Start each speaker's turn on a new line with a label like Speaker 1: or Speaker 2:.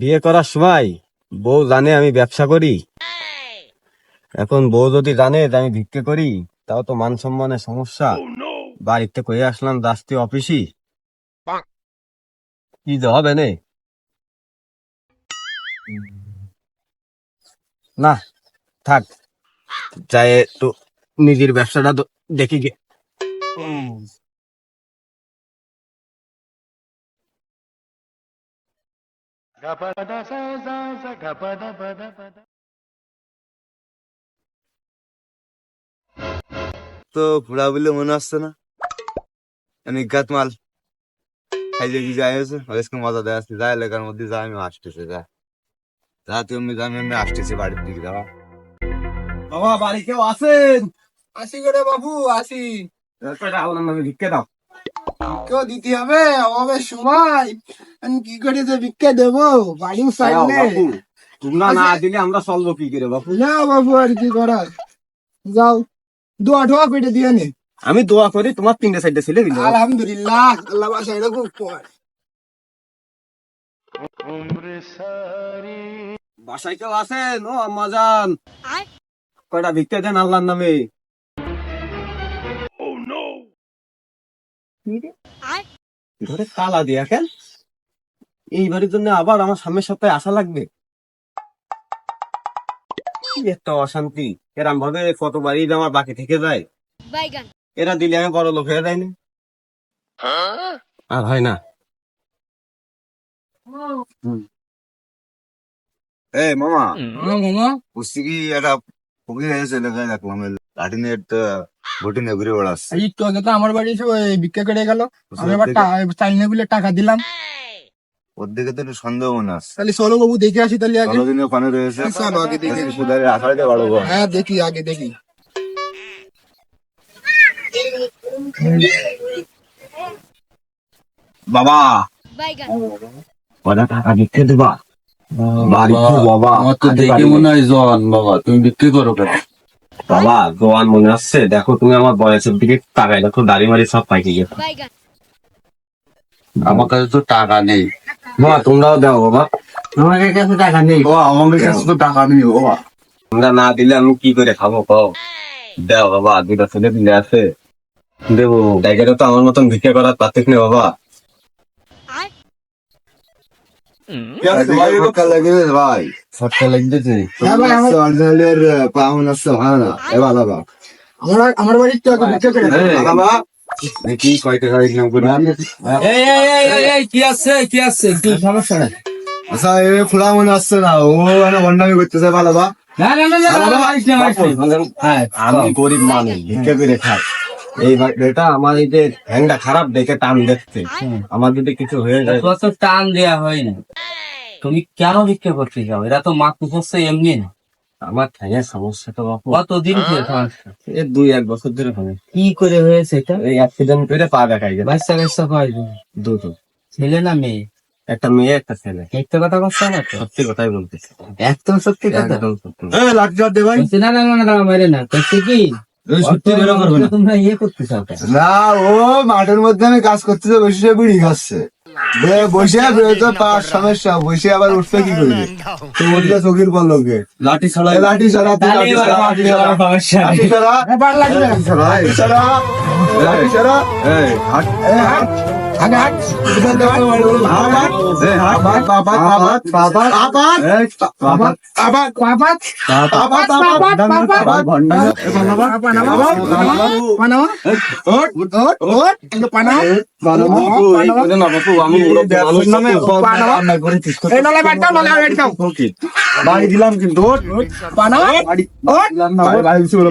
Speaker 1: বিয়ে করার সময় বউ জানে আমি ব্যবসা করি। এখন বউ যদি জানে যে আমি ভিক্ষে করি তাও তো মান সম্মানের সমস্যা। বাড়িতে কয়ে আসলাম রাস্তে অফিসই কি যে হবে নে? না থাক। যাই একটু নিজের ব্যবসাটা দেখি গে
Speaker 2: তো ঘোরা বলে মনে আসছে না? আমি গাত মাল। খাইলে কি যাই আছে আজকে মজা দেয় আসছে যা এলাকার মধ্যে যা আমি আসতেছে যা যা তুমি জানি আমি আসতেছি বাড়ির দিকে যাওয়া।
Speaker 1: বাবা বাড়ি কেউ আছেন?
Speaker 3: আসি করে বাবু আসি।
Speaker 1: ভিক্ষে দাও।
Speaker 3: কেউ দিতে হবে অভাবের সময়। আমি কি করে যে ভিক্ষা দেবো? বাড়ির সামনে।
Speaker 1: বাপু, তোমরা না দিলে আমরা চলবো কি করে বাপু?
Speaker 3: না বাবু আর কি করার? যাও। দোয়া ঠোয়া পেটে দিয়ে নে।
Speaker 1: আমি দোয়া করি তোমার তিনটে সাইডে ছেলে দিলে
Speaker 3: আলহামদুলিল্লাহ আল্লাহ বাসায় এরকম কর
Speaker 1: বাসায় কেউ আছেন? ও আম্মাজান। কয়টা ভিক্ষে দেন আল্লাহর নামে? ঘরে তালা দিয়া কেন? এইবারের জন্য আবার আমার সামনের সপ্তাহে আসা লাগবে। একটা অশান্তি। এরম ভাবে কতবারই আমার বাকি থেকে যায়। এরা দিলে আমি বড় লোক হয়ে যায়নি আর হয় না।
Speaker 2: এ মামা।
Speaker 3: মামা
Speaker 2: বুঝছি কি একটা
Speaker 3: আগে তো আমার বাড়ি এসে ওই ভিক্ষা করে গেল। আমি আবার বলে টাকা দিলাম।
Speaker 2: ওর দিকে তো সন্দেহ মনে আসছে
Speaker 3: তাহলে চলো বাবু দেখে আসি তাহলে আগে।
Speaker 2: ভালো দিনে ওখানে রয়েছে।
Speaker 3: চলো আগে দেখে
Speaker 2: সুদারে আষাঢ়ে বড়
Speaker 3: হ্যাঁ দেখি আগে দেখি।
Speaker 1: বাবা
Speaker 4: বাইগান
Speaker 1: কটা টাকা ভিক্ষে দেবা বাবা
Speaker 5: তো দেখে মনে হয় জন বাবা তুমি বিক্রি করো কেন?
Speaker 1: বাবা জোয়ান মনে দেখো তুমি আমার বয়সের দিকে তাকাই দেখো দাড়ি মারি সব পাইকে গেছে।
Speaker 5: আমার কাছে তো টাকা নেই।
Speaker 1: বাবা তোমরাও দাও বাবা। আমার কাছে টাকা নেই।
Speaker 5: ও আমার কাছে তো টাকা নেই ও
Speaker 1: তোমরা না দিলে আমি কি করে খাব কও? দাও বাবা দুটা ছেলে দিলে আছে। দেবো জায়গাটা তো আমার মতন ভিক্ষা করার পার্থক্য নেই বাবা।
Speaker 2: ভাই লাগে
Speaker 5: লাগতেছে
Speaker 3: হ্যাঁ ভাই আমার
Speaker 2: অরিজিনালের পাউন আসছে ভালো না এ ভালো বাবা
Speaker 3: আমার আমার বাড়ির তো আগে ভিক্ষা করে গেল।
Speaker 2: বাবা দেখি কয় টাকা ইনকাম করে
Speaker 5: এই এই এই, এই এই কি আছে কি আছে কি সমস্যা নাই
Speaker 2: আচ্ছা এ খোলা মনে আসছে না ও মানে বন্ডামি করতেছে ভালো বা
Speaker 5: না না না। হ্যাঁ
Speaker 1: আমি গরিব মানুষ ভিক্ষা করে খাই এই ভাই- এটা আমার এই যে হ্যাংটা খারাপ দেখে টান দেখছে। আমার যদি কিছু হয়ে যায়
Speaker 5: তো টান দেয়া হয় না। তুমি কেন ভিক্ষা করতে যাও? এরা তো মাছ হচ্ছে এমনি না।
Speaker 1: আমার ঠ্যাঙের সমস্যা তো বাপু।
Speaker 5: কতদিন সমস্যা
Speaker 1: দুই এক বছর ধরে হবে
Speaker 5: কি করে হয়েছে এটা?
Speaker 1: এই অ্যাক্সিডেন্ট করে পা দেখাই গেছে।
Speaker 5: বাচ্চা কাচ্চা কয়জন
Speaker 1: দুটো।
Speaker 5: ছেলে না মেয়ে?
Speaker 1: একটা মেয়ে একটা ছেলে।
Speaker 5: একটা কথা করছে না
Speaker 1: সত্যি কথাই বলতেছে।
Speaker 5: একদম সত্যি কথা?
Speaker 2: এ চার দে ভাই।
Speaker 5: বলছে, না না না না মেরে না। করছে কি?
Speaker 2: না
Speaker 5: তোমরা ইয়ে করতে?
Speaker 2: না ও মাঠের মধ্যে আমি কাজ করতেছে বসে বিড়ি খাচ্ছে বসে পাওয়ার সমস্যা বসে আবার উঠবে কি করবে তো বললে চোখের পলকে
Speaker 1: লাঠি ছাড়া
Speaker 2: লাঠি ছাড়া লাঠি ছাড়া, লাঠি। ছাড়া,
Speaker 3: হ্যাঁ।
Speaker 2: লাঠি ছাড়া, লাঠি ছাড়া, লাঠি ছাড়া, হাট,
Speaker 3: হাট, আগে
Speaker 1: না আমি মানুষ
Speaker 2: নামে
Speaker 3: বাড়ি
Speaker 2: দিলাম কিন্তু ওট,
Speaker 3: পানামা,
Speaker 2: বাড়ি
Speaker 3: ওট,
Speaker 2: বাড়ি বাড়ি দিছি বলো